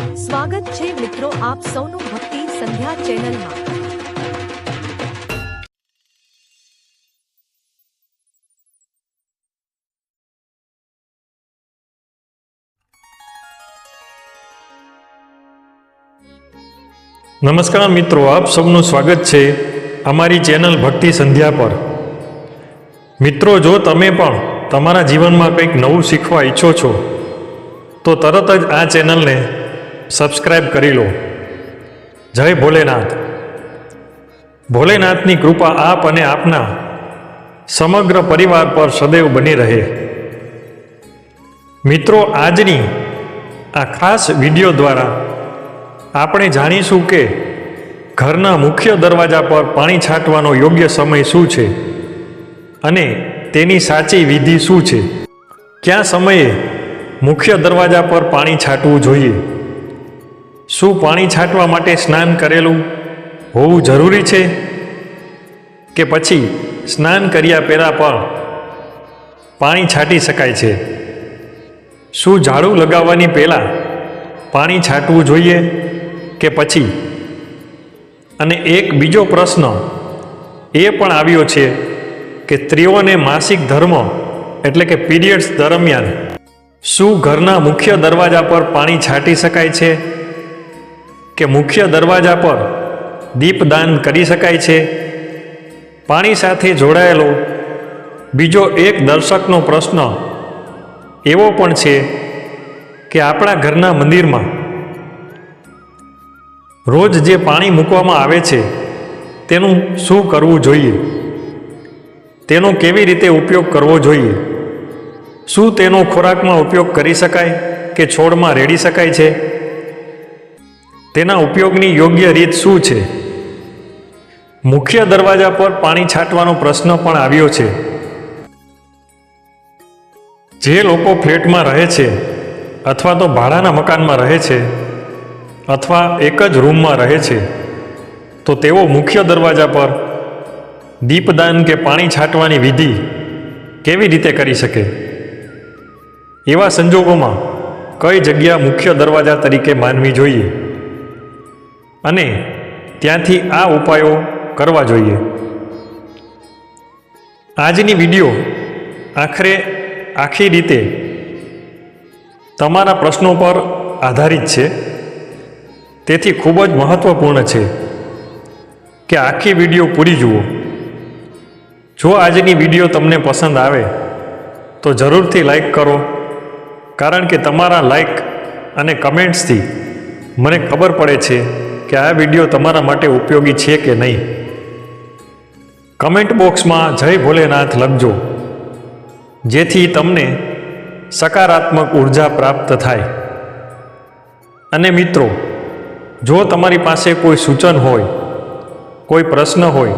સ્વાગત છે મિત્રો આપ સૌનું ભક્તિ સંધ્યા ચેનલમાં. નમસ્કાર મિત્રો, આપ સૌનું સ્વાગત છે અમારી ચેનલ ભક્તિ સંધ્યા પર. મિત્રો, જો તમે પણ તમારા જીવનમાં કંઈક નવું શીખવા ઈચ્છો છો, તો તરત જ આ ચેનલને સબસ્ક્રાઈબ કરી લો. જય ભોલેનાથ. ભોલેનાથની કૃપા આપ અને આપના સમગ્ર પરિવાર પર સદૈવ બની રહે. મિત્રો, આજની આ ખાસ વીડિયો દ્વારા આપણે જાણીશું કે ઘરના મુખ્ય દરવાજા પર પાણી છાંટવાનો યોગ્ય સમય શું છે અને તેની સાચી વિધિ શું છે? કયા સમયે મુખ્ય દરવાજા પર પાણી છાંટવું જોઈએ? શું પાણી છાંટવા માટે સ્નાન કરેલું? હોવું જરૂરી છે? કે પછી સ્નાન કર્યા પહેલાં પણ પાણી છાંટી શકાય છે? શું ઝાડુ લગાવવાની પહેલાં પાણી છાંટવું જોઈએ કે પછી? અને એક બીજો પ્રશ્ન એ પણ આવ્યો છે કે સ્ત્રીઓને માસિક ધર્મ એટલે કે પીરિયડ્સ દરમિયાન શું ઘરના મુખ્ય દરવાજા પર પાણી છાંટી શકાય છે? કે મુખ્ય દરવાજા પર દીપદાન કરી શકાય છે? પાણી સાથે જોડાયેલો બીજો એક દર્શકનો પ્રશ્ન એવો પણ છે કે આપણા ઘરના મંદિરમાં રોજ જે પાણી મૂકવામાં આવે છે, તેનું શું કરવું જોઈએ? તેનો કેવી રીતે ઉપયોગ કરવો જોઈએ? શું તેનો ખોરાકમાં ઉપયોગ કરી શકાય કે છોડમાં રેડી શકાય છે? તેના ઉપયોગની યોગ્ય રીત શું છે? મુખ્ય દરવાજા પર પાણી છાંટવાનો પ્રશ્ન પણ આવ્યો છે. જે લોકો ફ્લેટમાં રહે છે અથવા તો ભાડાના મકાનમાં રહે છે અથવા એક જ રૂમમાં રહે છે, તો તેઓ મુખ્ય દરવાજા પર દીપદાન કે પાણી છાંટવાની વિધિ કેવી રીતે કરી શકે? એવા સંજોગોમાં કઈ જગ્યા મુખ્ય દરવાજા તરીકે માનવી જોઈએ? અને ત્યાંથી આ ઉપાયો કરવા જોઈએ. આજની વીડિયો આખરે આખી રીતે તમારા પ્રશ્નો પર આધારિત છે. તેથી ખૂબ જ મહત્વપૂર્ણ છે કે આખી વીડિયો પૂરી જુઓ. જો આજની વીડિયો તમને પસંદ આવે, તો જરૂરથી લાઈક કરો, કારણ કે તમારા લાઈક અને કમેન્ટ્સથી મને ખબર પડે છે કે આ વીડિયો તમારા માટે ઉપયોગી છે કે નહીં? કમેન્ટ બોક્સમાં જય ભોલેનાથ લખજો. જેથી તમને સકારાત્મક ઊર્જા પ્રાપ્ત થાય. અને મિત્રો, જો તમારી પાસે કોઈ સૂચન હોય, કોઈ પ્રશ્ન હોય,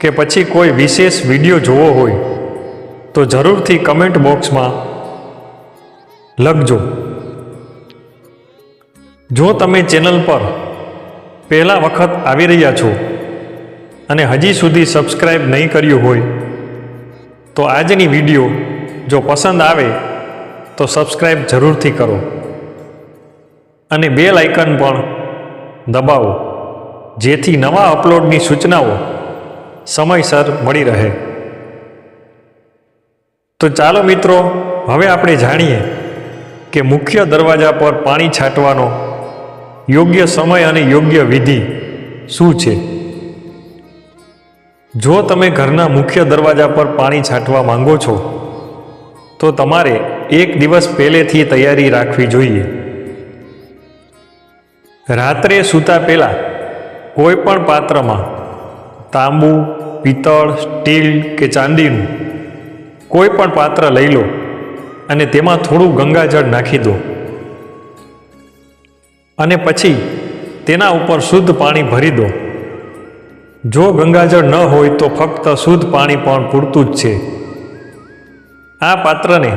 કે પછી કોઈ વિશેષ વીડિયો જોવો હોય, તો જરૂરથી કમેન્ટ બોક્સમાં લખજો. જો તમે ચેનલ પર પહેલા વખત આવી રહ્યા છો અને હજી સુધી સબસ્ક્રાઈબ નહીં કર્યું હોય, તો આજની વીડિયો જો પસંદ આવે, તો સબસ્ક્રાઈબ જરૂરથી કરો અને બે લાઇકન પણ દબાવો, જેથી નવા અપલોડની સૂચનાઓ સમયસર મળી રહે. તો ચાલો મિત્રો, હવે આપણે જાણીએ કે મુખ્ય દરવાજા પર પાણી છાંટવાનો યોગ્ય સમય અને યોગ્ય વિધિ શું છે? જો તમે ઘરના મુખ્ય દરવાજા પર પાણી છાંટવા માંગો છો, તો તમારે એક દિવસ પહેલેથી તૈયારી રાખવી જોઈએ. રાત્રે સૂતા પહેલાં કોઈ પણ પાત્રમાં તાંબુ, પિત્તળ, સ્ટીલ કે ચાંદીનું કોઈ પણ પાત્ર લઈ લો અને તેમાં થોડું ગંગાજળ નાખી દો. અને પછી તેના ઉપર શુદ્ધ પાણી ભરી દો. જો ગંગાજળ ન હોય તો ફક્ત શુદ્ધ પાણી પણ પૂરતું જ છે. આ પાત્રને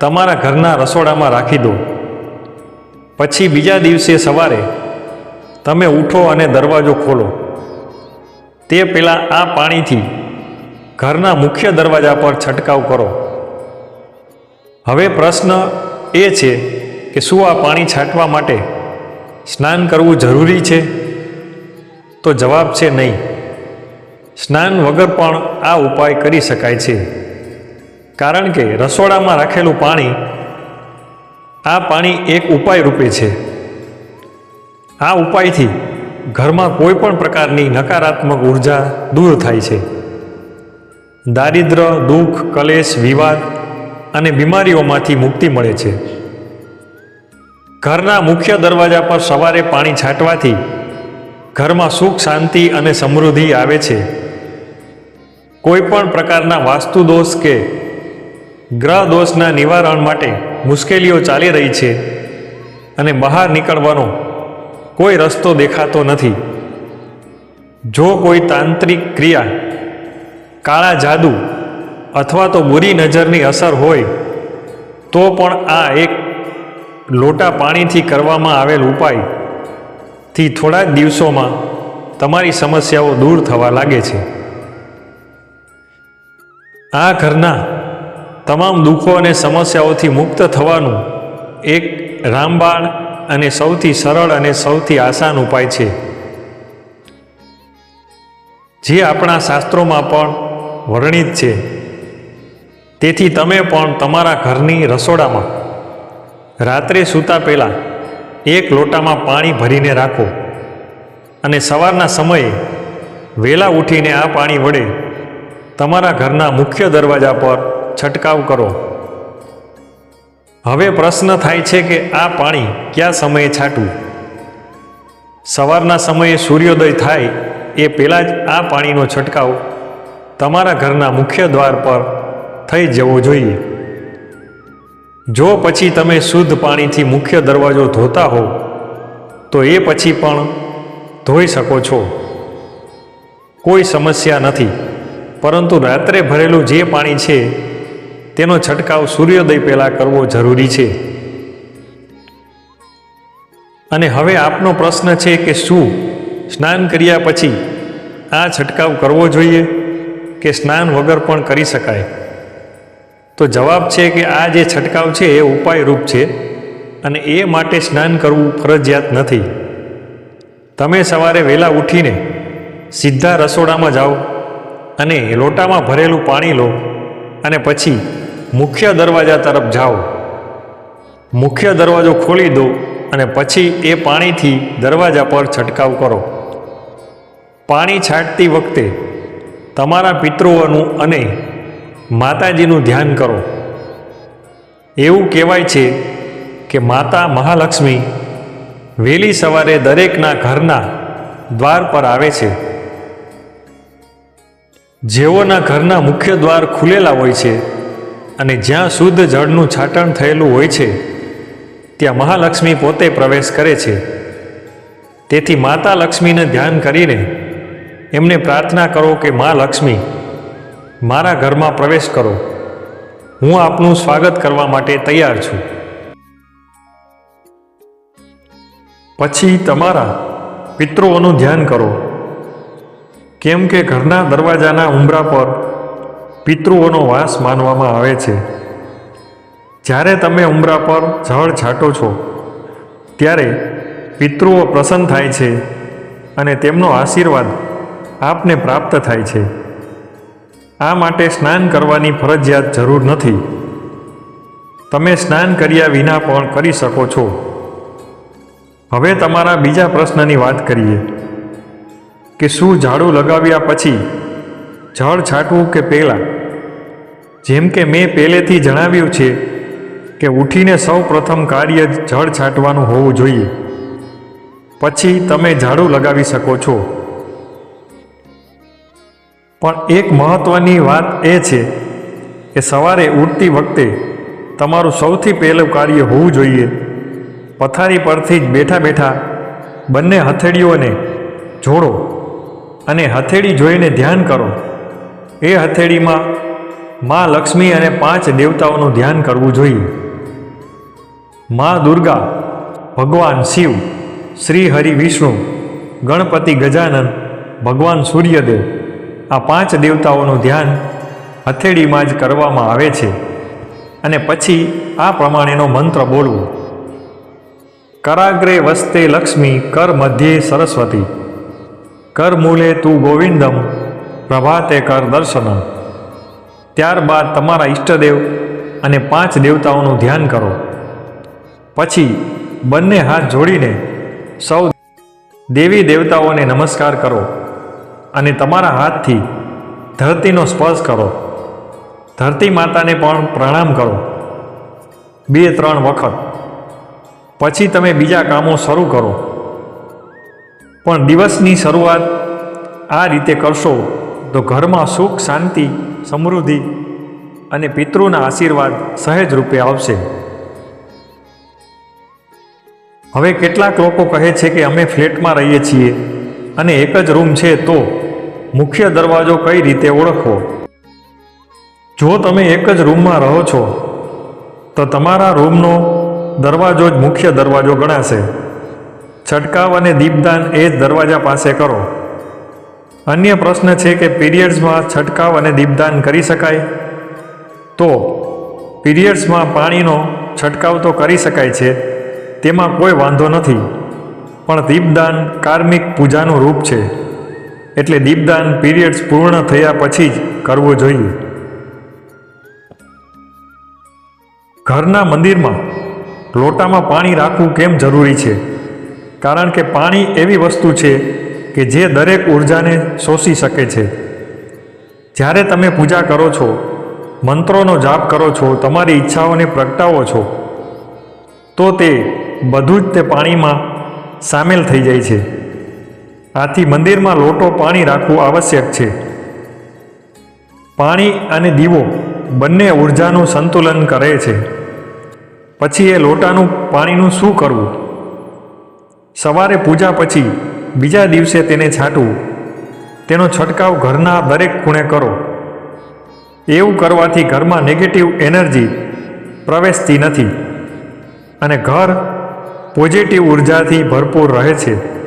તમારા ઘરના રસોડામાં રાખી દો. પછી બીજા દિવસે સવારે તમે ઉઠો અને દરવાજો ખોલો. તે પહેલાં આ પાણીથી ઘરના મુખ્ય દરવાજા પર છંટકાવ કરો. હવે પ્રશ્ન એ છે કે શું આ પાણી છાંટવા માટે સ્નાન કરવું જરૂરી છે? તો જવાબ છે નહીં. સ્નાન વગર પણ આ ઉપાય કરી શકાય છે. કારણ કે રસોડામાં રાખેલું પાણી, આ પાણી એક ઉપાય રૂપે છે. આ ઉપાયથી ઘરમાં કોઈ પણ પ્રકારની નકારાત્મક ઊર્જા દૂર થાય છે. દારિદ્ર, દુઃખ, કલેશ, વિવાદ અને બીમારીઓમાંથી મુક્તિ મળે છે. ઘરના મુખ્ય દરવાજા પર સવારે પાણી છાંટવાથી ઘરમાં સુખ, શાંતિ અને સમૃદ્ધિ આવે છે. કોઈ પણ પ્રકારના વાસ્તુ દોષ કે ગ્રહ દોષના નિવારણ માટે મુશ્કેલીઓ ચાલી રહી છે અને બહાર નીકળવાનો કોઈ રસ્તો દેખાતો નથી. જો કોઈ તાંત્રિક ક્રિયા, કાળા જાદુ અથવા તો બુરી નજરની અસર હોય, તો પણ આ એક લોટા પાણીથી કરવામાં આવેલ ઉપાયથી થોડા જ દિવસોમાં તમારી સમસ્યાઓ દૂર થવા લાગે છે. આ ઘરના તમામ દુઃખો અને સમસ્યાઓથી મુક્ત થવાનું એક રામબાણ અને સૌથી સરળ અને સૌથી આસાન ઉપાય છે. જે આપણા શાસ્ત્રોમાં પણ વર્ણિત છે. તેથી તમે પણ તમારા ઘરની રસોડામાં રાત્રે સૂતા પહેલાં એક લોટામાં પાણી ભરીને રાખો અને સવારના સમયે વહેલા ઉઠીને આ પાણી વડે તમારા ઘરના મુખ્ય દરવાજા પર છંટકાવ કરો. હવે પ્રશ્ન થાય છે કે આ પાણી કયા સમયે છાંટવું? સવારના સમયે સૂર્યોદય થાય એ પહેલાં જ આ પાણીનો છંટકાવ તમારા ઘરના મુખ્ય દ્વાર પર થઈ જવો જોઈએ. જો પછી તમે શુદ્ધ પાણીથી મુખ્ય દરવાજો ધોતા હો, તો એ પછી પણ ધોઈ શકો છો. કોઈ સમસ્યા નથી. પરંતુ રાત્રે ભરેલું જે પાણી છે, તેનો છંટકાવ સૂર્યોદય પહેલાં કરવો જરૂરી છે. અને હવે આપનો પ્રશ્ન છે કે શું? સ્નાન કર્યા પછી આ છંટકાવ કરવો જોઈએ કે સ્નાન વગર પણ કરી શકાય? તો જવાબ છે કે આ જે છંટકાવ છે એ ઉપાયરૂપ છે અને એ માટે સ્નાન કરવું ફરજિયાત નથી. તમે સવારે વહેલા ઉઠીને સીધા રસોડામાં જાઓ અને લોટામાં ભરેલું પાણી લો અને પછી મુખ્ય દરવાજા તરફ જાઓ. મુખ્ય દરવાજો ખોલી દો અને પછી એ પાણીથી દરવાજા પર છંટકાવ કરો. પાણી છાંટતી વખતે તમારા પિતૃઓનું અને માતાજીનું ધ્યાન કરો. એવું કહેવાય છે કે માતા મહાલક્ષ્મી વહેલી સવારે દરેકના ઘરના દ્વાર પર આવે છે. જેઓના ઘરના મુખ્ય દ્વાર ખુલેલા હોય છે અને જ્યાં શુદ્ધ જળનું છાટણ થયેલું હોય છે, ત્યાં મહાલક્ષ્મી પોતે પ્રવેશ કરે છે. તેથી માતા લક્ષ્મીને ધ્યાન કરીને એમને પ્રાર્થના કરો કે મા લક્ષ્મી મારા ઘરમાં પ્રવેશ કરો. હું આપનું સ્વાગત કરવા માટે તૈયાર છું. પછી તમારા પિતૃઓનું ધ્યાન કરો. કેમ કે ઘરના દરવાજાના ઉંબરા પર પિતૃઓનો વાસ માનવામાં આવે છે. જ્યારે તમે ઉંબરા પર જળ છાંટો છો, ત્યારે પિતૃઓ પ્રસન્ન થાય છે અને તેમનો આશીર્વાદ આપને પ્રાપ્ત થાય છે. આ માટે સ્નાન કરવાની ફરજિયાત જરૂર નથી. તમે સ્નાન કર્યા વિના પણ કરી શકો છો. હવે તમારા બીજા પ્રશ્નની વાત કરીએ. કે શું ઝાડુ લગાવ્યા પછી જળ છાંટવું કે પહેલાં જેમ કે મેં પહેલેથી જણાવ્યું છે કે ઉઠીને સૌ પ્રથમ કાર્ય જળ છાંટવાનું હોવું જોઈએ. પછી તમે ઝાડુ લગાવી શકો છો. પણ એક મહત્ત્વની વાત એ છે કે સવારે ઉઠતી વખતે તમારું સૌથી પહેલું કાર્ય હોવું જોઈએ. પથારી પરથી જ બેઠા બેઠા બંને હથેળીઓને જોડો અને હથેળી જોઈને ધ્યાન કરો. એ હથેળીમાં મા લક્ષ્મી અને પાંચ દેવતાઓનું ધ્યાન કરવું જોઈએ. મા દુર્ગા, ભગવાન શિવ, શ્રી હરિ વિષ્ણુ, ગણપતિ ગજાનન, ભગવાન સૂર્યદેવ આ પાંચ દેવતાઓનું ધ્યાન હથેળીમાં જ કરવામાં આવે છે અને પછી આ પ્રમાણેનો મંત્ર બોલવો. કરાગ્રે વસ્તે લક્ષ્મી, કર મધ્યે સરસ્વતી, કર મૂલે તું ગોવિંદમ, પ્રભાતે કર દર્શનમ. ત્યારબાદ તમારા ઈષ્ટદેવ અને પાંચ દેવતાઓનું ધ્યાન કરો. પછી બંને હાથ જોડીને સૌ દેવી દેવતાઓને નમસ્કાર કરો. અને તમારા હાથથી ધરતીનો સ્પર્શ કરો. ધરતી માતાને પણ પ્રણામ કરો. બે, ત્રણ વખત. પછી તમે બીજા કામો શરૂ કરો. પણ દિવસની શરૂઆત આ રીતે કરશો તો ઘરમાં સુખ, શાંતિ, સમૃદ્ધિ અને પિતૃના આશીર્વાદ સહેજ રૂપે આવશે. હવે કેટલાક લોકો કહે છે કે અમે ફ્લેટમાં રહીએ છીએ અને એક જ રૂમ છે તો મુખ્ય દરવાજો કઈ રીતે ઓળખવો? જો તમે એક જ રૂમમાં રહો છો, તો તમારા રૂમનો દરવાજો જ મુખ્ય દરવાજો ગણાશે. છંટકાવ અને દીપદાન એ જ દરવાજા પાસે કરો. અન્ય પ્રશ્ન છે કે પીરિયડ્સમાં છંટકાવ અને દીપદાન કરી શકાય? તો, પીરિયડ્સમાં પાણીનો છંટકાવ તો કરી શકાય છે, તેમાં કોઈ વાંધો નથી. પણ દીપદાન કાર્મિક પૂજાનું રૂપ છે. એટલે દીપદાન પીરિયડ્સ પૂર્ણ થયા પછી જ કરવું જોઈએ. ઘરના મંદિરમાં લોટામાં પાણી રાખવું કેમ જરૂરી છે? કારણ કે પાણી એવી વસ્તુ છે કે જે દરેક ઉર્જાને શોષી શકે છે. જ્યારે તમે પૂજા કરો છો, મંત્રોનો જાપ કરો છો, તમારી ઈચ્છાઓને પ્રગટાવો છો, તો તે બધું જ તે પાણીમાં સામેલ થઈ જાય છે. આથી મંદિરમાં લોટો પાણી રાખવું આવશ્યક છે. પાણી અને દીવો બંને ઉર્જાનું સંતુલન કરે છે. પછી એ લોટાનું પાણીનું શું કરવું? સવારે પૂજા પછી બીજા દિવસે તેને છાંટવું. તેનો છંટકાવ ઘરના દરેક ખૂણે કરો. એવું કરવાથી ઘરમાં નેગેટિવ એનર્જી પ્રવેશતી નથી અને ઘર પોઝિટિવ ઉર્જાથી ભરપૂર રહે છે.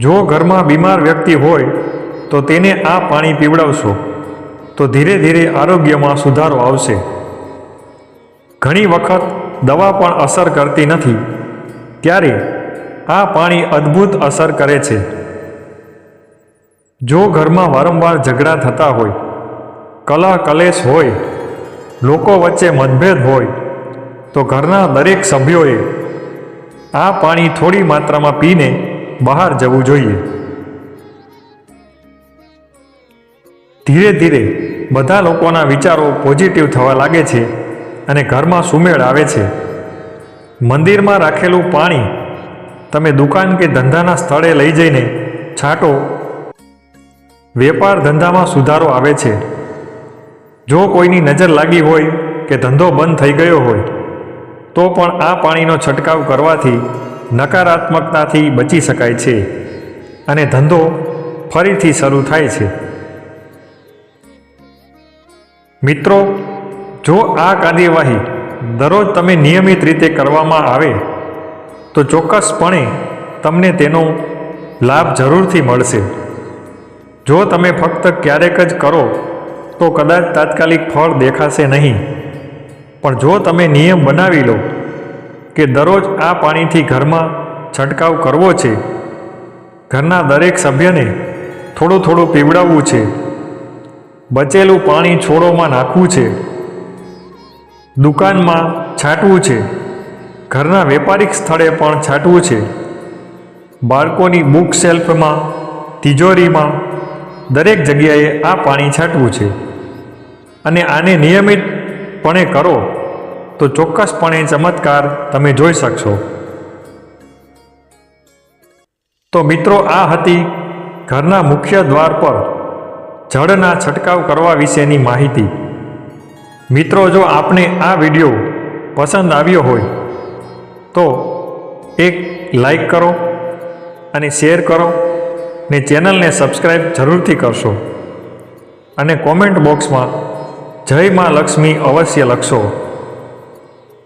જો ઘરમાં બીમાર વ્યક્તિ હોય, તો તેને આ પાણી પીવડાવશો. તો ધીરે ધીરે આરોગ્યમાં સુધારો આવશે. ઘણી વખત દવા પણ અસર કરતી નથી. ત્યારે આ પાણી અદ્ભુત અસર કરે છે. જો ઘરમાં વારંવાર ઝઘડા થતા હોય, કલા કલેશ હોય, લોકો વચ્ચે મતભેદ હોય, તો ઘરના દરેક સભ્યોએ આ પાણી થોડી માત્રામાં પીને બહાર જવું જોઈએ. ધીરે ધીરે બધા લોકોના વિચારો પોઝિટિવ થવા લાગે છે અને ઘરમાં સુમેળ આવે છે. મંદિરમાં રાખેલું પાણી તમે દુકાન કે ધંધાના સ્થળે લઈ જઈને છાંટો. વેપાર ધંધામાં સુધારો આવે છે. જો કોઈની નજર લાગી હોય કે ધંધો બંધ થઈ ગયો હોય, તો પણ આ પાણીનો છંટકાવ કરવાથી નકારાત્મકતાથી બચી શકાય છે અને ધંધો ફરીથી શરૂ થાય છે. મિત્રો, જો આ કાર્યવાહી દરરોજ તમે નિયમિત રીતે કરવામાં આવે, તો ચોક્કસપણે તમને તેનો લાભ જરૂરથી મળશે. જો તમે ફક્ત ક્યારેક જ કરો, તો કદાચ તાત્કાલિક ફળ દેખાશે નહીં. પણ જો તમે નિયમ બનાવી લો કે દરરોજ આ પાણીથી ઘરમાં છંટકાવ કરવો છે? ઘરના દરેક સભ્યને થોડું થોડું પીવડાવવું છે. બચેલું પાણી છોડોમાં નાખવું છે. દુકાનમાં છાંટવું છે. ઘરના વેપારિક સ્થળે પણ છાંટવું છે. બાળકોની બુક શેલ્ફમાં, તિજોરીમાં, દરેક જગ્યાએ આ પાણી છાંટવું છે. અને આને નિયમિતપણે કરો. તો ચોક્કસપણે ચમત્કાર તમે જોઈ શકશો. તો મિત્રો, આ હતી ઘરના મુખ્ય દ્વાર પર જળના છંટકાવ કરવા વિશેની માહિતી. મિત્રો, જો આપને આ વીડિયો પસંદ આવ્યો હોય, તો એક લાઈક કરો અને શેર કરો ને ચેનલને સબસ્ક્રાઈબ જરૂરથી કરશો. અને કોમેન્ટ બોક્સમાં જય માં લક્ષ્મી અવશ્ય લખશો.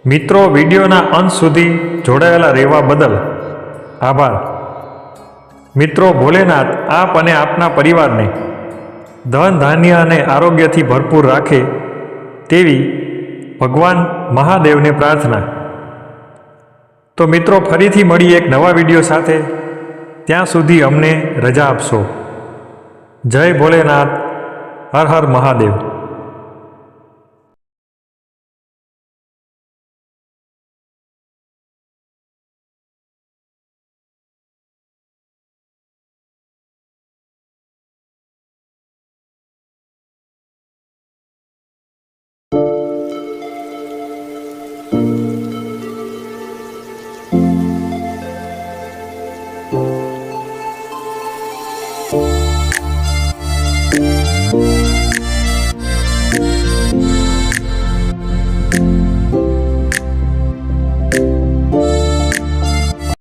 મિત્રો, વિડીયોના અંત સુધી જોડાયેલા રહેવા બદલ આભાર. મિત્રો, ભોલેનાથ, આપ અને આપના પરિવારને ધન, ધાન્ય અને આરોગ્યથી ભરપૂર રાખે તેવી ભગવાન મહાદેવને પ્રાર્થના. તો મિત્રો, ફરીથી મળી એક નવા વીડિયો સાથે. ત્યાં સુધી અમને રજા આપશો. જય ભોલેનાથ. હર હર મહાદેવ.